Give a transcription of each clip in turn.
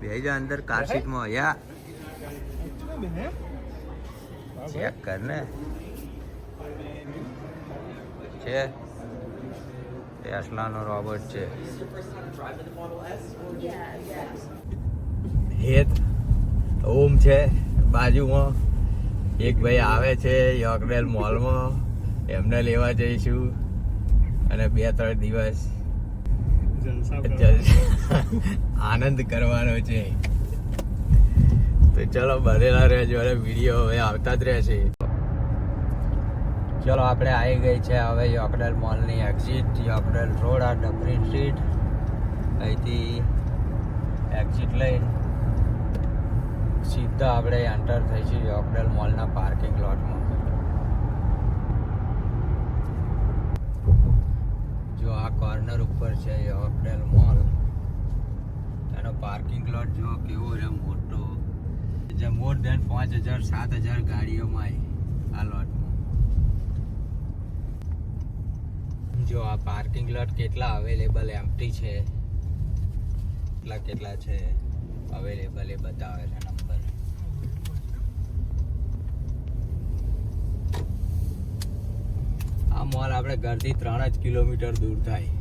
બે જા અંદર કાર સીટમાં યા. ચેક કર ને. છે. ટેસ્લાનો રોબોટ છે. હેત. ઓમ છે. બાજુમાં એક ભાઈ આવે છે યોગડેલ મોલમાં. એમને લેવા જઈશું. અને બે ત્રણ દિવસ આનંદ કરવાનો છે. તો ચલો, બનેલા રહેજો અને વીડિયો હવે આવતા જ રહેશે ચલો, આપણે આવી ગઈ છે હવે યોકડલ મોલની એક્ઝિટ યોકડલ રોડ આ ડબરી સ્ટ્રીટ અહીંથી એક્ઝિટ લઈને સીધા આપણે એન્ટર થઈશું યોકડલ મોલના પાર્કિંગ લોટમાં જો આ કોર્નર ઉપર છે એ હોટેલ મોલ એનો પાર્કિંગ લોટ જો કેવો છે મોટો. જે મોર દેન પાંચ હજાર, સાત હજાર ગાડીઓમાં આ લોટમાં જો આ પાર્કિંગ લોટ કેટલા અવેલેબલ એમટી છે? કેટલા કેટલા છે? અવેલેબલ એ બતાવે છે. આ મોલ આપણે ઘરથી ત્રણ જ કિલોમીટર દૂર થાય.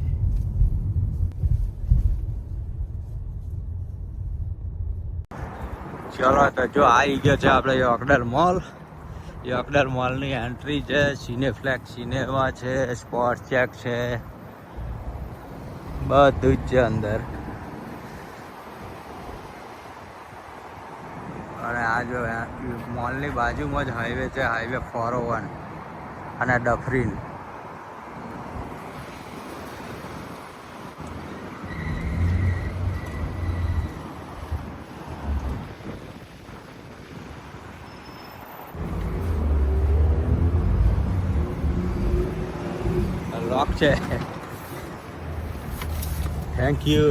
ચલો તો જો આવી ગયો છે આપણે યોકડર મોલ. યોકડર મોલની એન્ટ્રી છે સિનેફ્લેક્સ સિનેમા છે સ્પોર્ટ ચેક છે. બધું જ છે અંદર. અને આ જો મોલની બાજુમાં જ હાઈવે છે હાઈવે ફોર ઓવન અને ડફરીન. છે. થેન્ક યુ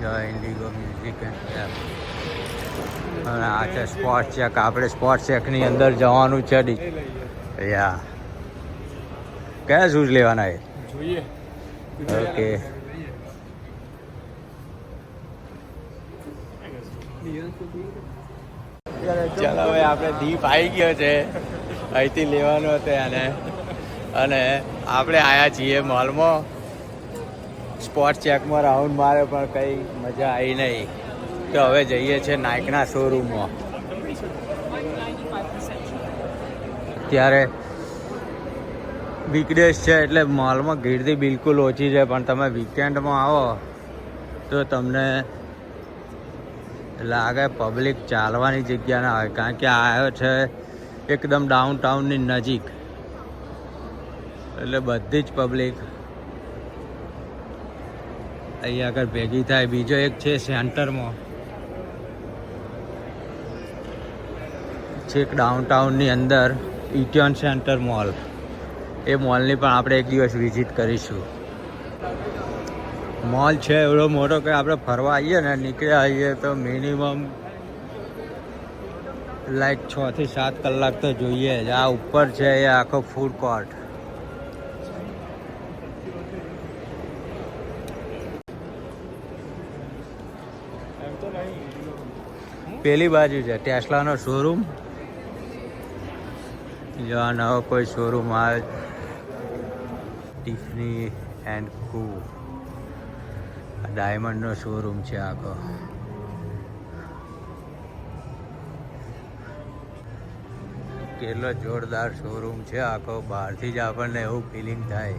જય ઇન્ડિગો મ્યુઝિક એન્ડ અને આ છે સ્પોર્ટ ચેક આપણે ચેકની અંદર જવાનું છે ડી. યા કયા શૂઝ લેવાના એ? ઓકે ચાલો ભાઈ આપણે દીપ આવી ગયો છે. અહીંથી લેવાનો હતો એને. અને આપણે આવ્યા છીએ મોલમાં. સ્પોટ ચેકમાં રાઉન્ડ મારે, પણ કંઈ મજા આવી નહીં તો હવે જઈએ છીએ નાઇકના શોરૂમમાં ત્યારે વીકડેઝ છે એટલે મોલમાં ગીરદી બિલકુલ ઓછી છે, પણ તમે વીકેન્ડમાં આવો, તો તમને લાગે પબ્લિક ચાલવાની જગ્યા ના હોય. કારણ કે આ આવ્યો છે એકદમ ડાઉન ટાઉનની નજીક. એટલે બધી જ પબ્લિક અહીંયા આગળ ભેગી થાય. બીજો એક છે સેન્ટરમાં. છેક ડાઉન ટાઉનની અંદર ઇટિયોન સેન્ટર મોલ એ મોલની પણ આપણે એક દિવસ વિઝિટ કરીશું. મોલ છે, એવડો મોટો કે આપણે ફરવા આવીએ ને નીકળ્યા આવીએ તો મિનિમમ લાઈક છ થી સાત કલાક તો જોઈએ જ. આ ઉપર છે એ આખો ફૂડ કોર્ટ પેલી બાજુ છે, ટેસ્લાનો શોરૂમ જો નવો કોઈ શોરૂમ આવે. ટિફની એન્ડ કુ ડાયમંડનો શોરૂમ છે આખો. કેટલો જોરદાર શોરૂમ છે આખો. બહારથી જ આપણને એવું ફિલિંગ થાય.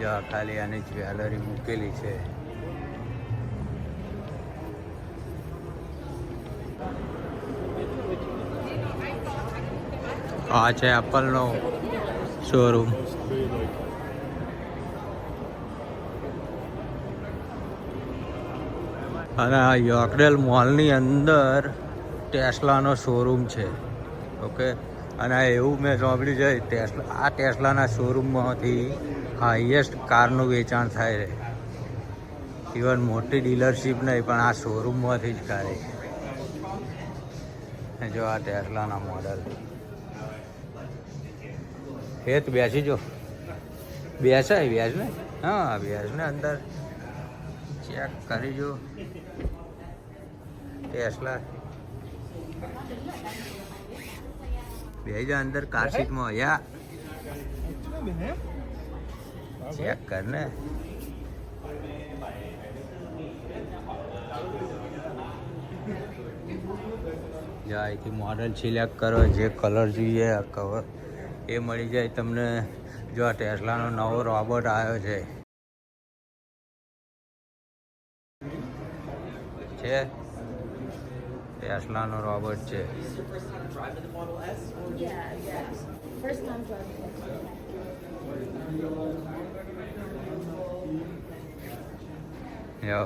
જો ખાલી આની જ્વેલરી મૂકેલી છે. આ છે એપલનો શોરૂમ અને આ યોકડેલ મોલની અંદર ટેસ્લાનો શોરૂમ છે. ઓકે અને આ એવું મેં સાંભળ્યું છે, ટેસ્લા, આ ટેસ્લાના શોરૂમમાંથી હાઈએસ્ટ કારનું વેચાણ થાય છે. ઇવન મોટી ડીલરશીપ નહીં, પણ આ શોરૂમમાંથી જ કરે જો આ ટેસ્લાના મોડલ હેત બેસી જો. બેસાય વ્યાજ ને હા વ્યાજ ને અંદર. ચેક કરી જો. ટેસ્લા બે જા અંદર કાર સીટમાં યા. ચેક કર ને જો, અહીંથી મોડલ સિલેક્ટ કરો, જે કલર જોઈએ કવર એ મળી જાય તમને. જો આ ટેસ્લાનો નવો રોબોટ આવ્યો છે. છે? ટેસ્લાનો રોબોટ છે.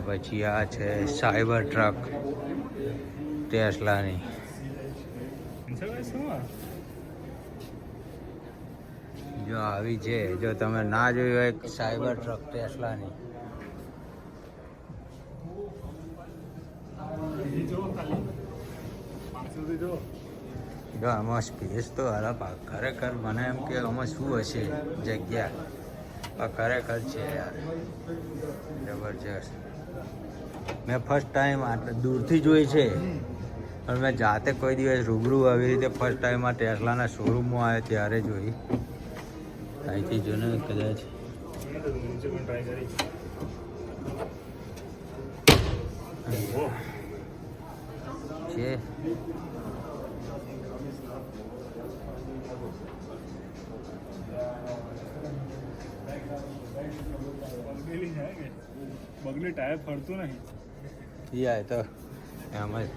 પછી આ છે સાયબર ટ્રક ટેસ્લાની. જો આવી છે, જો તમે ના જોયું હોય સાયબર ટ્રક ટેસ્લાની. જો આમાં સ્પેસ તો હાલા આ ખરેખર મને એમ કે આમાં શું હશે જગ્યા? આ ખરેખર છે યાર. જબરજસ્ત. મેં ફર્સ્ટ ટાઈમ આટલે દૂરથી જોઈ છે. પણ મેં જાતે કોઈ દિવસ રૂબરૂ આવી રીતે ફર્સ્ટ ટાઈમ આ ટેસ્લાના શોરૂમમાં આવ્યો ત્યારે જોઈ. અહીંથી જો ને કદાચ છે. બગલે ટાયર ફરતું નહીં યા તો એમ જ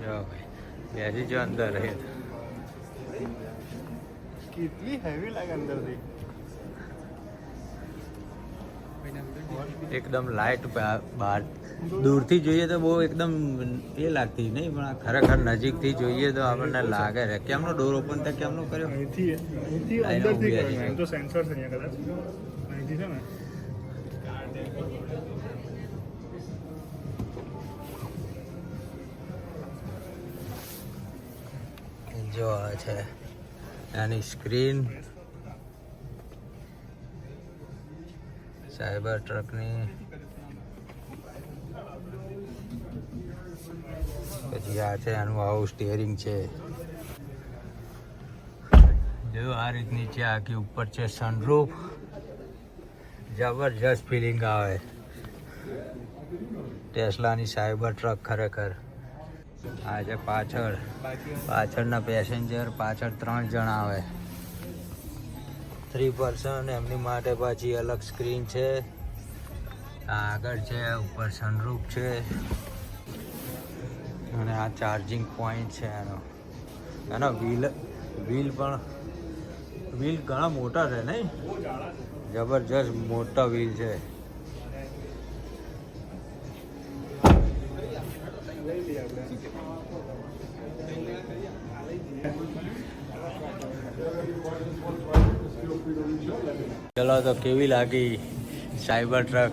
જો ભાઈ બેસી જો અંદર રહે કેટલી હેવી લાગે અંદરથી એકદમ લાઇટ બહાર. દૂરથી જોઈએ તો બહુ એકદમ એ લાગતી નહીં પણ ખરેખર નજીકથી જોઈએ તો આપણને લાગે છે. કેમનો ડોર ઓપન થાય કેમનો કર્યો? અહીંથી સેન્સર છે કદાચ. અહીંથી છે ને. જો છે. એની સ્ક્રીન સાયબર ટ્રકની. પછી આ છે, આનું આવું સ્ટિયરિંગ છે. જો આ રીતની છે, આખી ઉપર છે સનરૂફ જબરજસ્ત ફિલિંગ આવે. ટેસ્લાની સાયબર ટ્રક ખરેખર. આ છે પાછળ. પાછળના પેસેન્જર પાછળ ત્રણ જણા આવે. થ્રી પર્સન એમની માટે પાછી અલગ સ્ક્રીન છે. આગળ છે, ઉપર સનરૂફ છે. અને આ ચાર્જિંગ પોઈન્ટ છે એનો. એનો વ્હીલ વ્હીલ પણ વ્હીલ ઘણા મોટા છે નહીં? જબરજસ્ત મોટા વ્હીલ છે. ચલો તો કેવી લાગી સાયબર ટ્રક?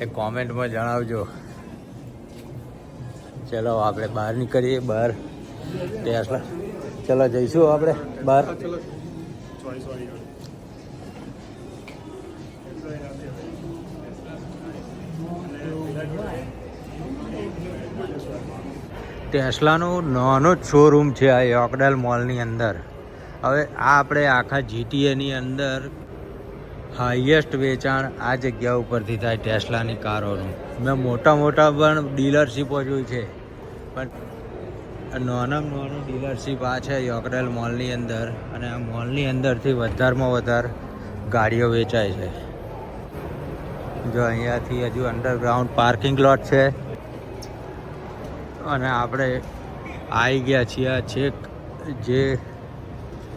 એ કોમેન્ટમાં જણાવજો. ચલો આપણે બહાર નીકળીએ બહાર. ટેસ્લા ચલો જઈશું આપણે બહાર. ટેસ્લાનું નાનો જ શોરૂમ છે આ યોકડેલ મોલની અંદર. હવે આ આપણે આખા જીટીએની અંદર હાઈએસ્ટ વેચાણ આ જગ્યા ઉપરથી થાય ટેસ્લાની કારોનું. મેં મોટા મોટા પણ ડીલરશીપો જોઈ છે. પણ નાનામાં નાનું ડીલરશીપ આ છે યોકરેલ મોલની અંદર અને આ મોલની અંદરથી વધારેમાં વધારે ગાડીઓ વેચાય છે. જો અહીંયાથી હજુ અંડરગ્રાઉન્ડ પાર્કિંગ લોટ છે. અને આપણે આવી ગયા છીએ છેક જે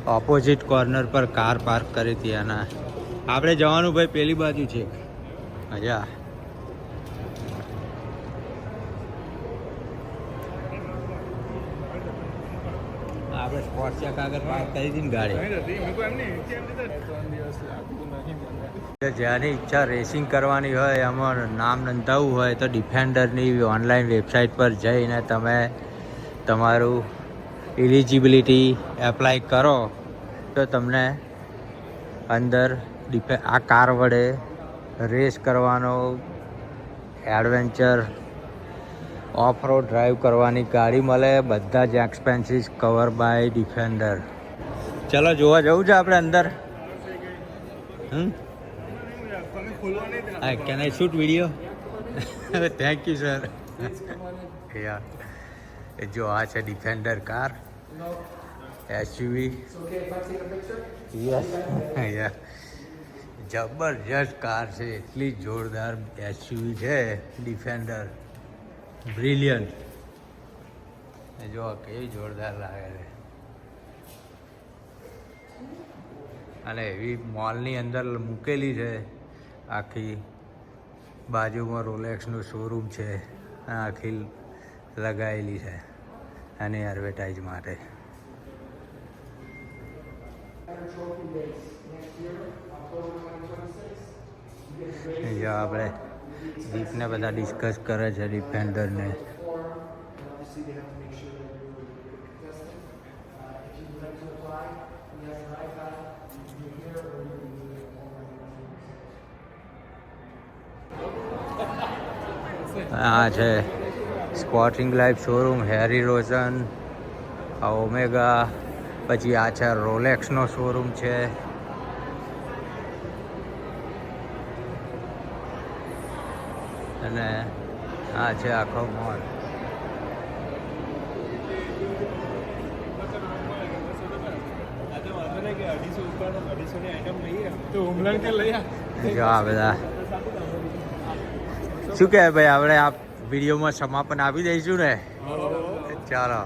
ઓપોઝિટ કોર્નર પર કાર પાર્ક કરી હતી એના આપણે જવાનું ભાઈ, પેલી બાજુ છે. મજા આપણે સ્પોર્ટ ચેક આગળ પાર્ક ગાડી. જેની ઈચ્છા રેસિંગ કરવાની હોય, એમાં નામ નોંધાવવું હોય તો ડિફેન્ડરની ઓનલાઈન વેબસાઇટ પર જઈને તમે તમારું ઇલિજિબિલિટી એપ્લાય કરો. તો તમને અંદર ડિફે આ કાર વડે રેસ કરવાનો એડવેન્ચર ઓફ રોડ ડ્રાઈવ કરવાની ગાડી મળે બધા જ એક્સપેન્સીસ કવર બાય ડિફેન્ડર. ચાલો જોવા જવું છે આપણે અંદર? હમ? આઈ શૂટ નહીં thank you sir I shoot video? Thank you, sir. yeah. It's okay if I take a SUV yes yeah. જબરજસ્ત કાર છે. એટલી જોરદાર એસયુવી છે. ડિફેન્ડર બ્રિલિયન્ટ જો કેવી જોરદાર લાગે છે. અને એવી મોલની અંદર મૂકેલી છે. આખી બાજુમાં રોલેક્સનું શોરૂમ છે. આખી લગાવેલી છે. અને એડવર્ટાઇઝ માટે. જો આપણે દીપને બધા ડિસ્કસ કરે છે ડિફેન્ડરને આ છે Sporting Life showroom Harry Rosen Omega પછી આ છે રોલેક્સનો શોરૂમ છે. અને આ છે આખો મોલ જો આ બધા. શું કહે ભાઈ આપણે આ વિડીયોમાં સમાપન આપી દઈશું ને? ચાલો.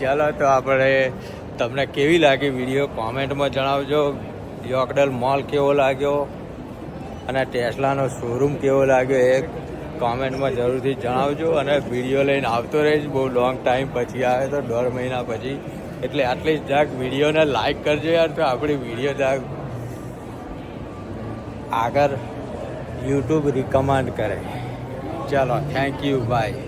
ચાલો તો આપણે તમને કેવી લાગી વીડિયો? કોમેન્ટમાં જણાવજો. યોકડલ મોલ કેવો લાગ્યો? અને ટેસ્લાનો શોરૂમ કેવો લાગ્યો એ કોમેન્ટમાં જરૂરથી જણાવજો. અને વીડિયો લઈને આવતો રહીશ બહુ લોંગ ટાઈમ પછી આવે તો દોઢ મહિના પછી. એટલે આટલી જાક વિડીયોને લાઈક કરજો યાર, તો આપણી વીડિયો જાક આગળ યુટ્યુબ રિકમેન્ડ કરે. ચાલો થેન્ક યુ બાય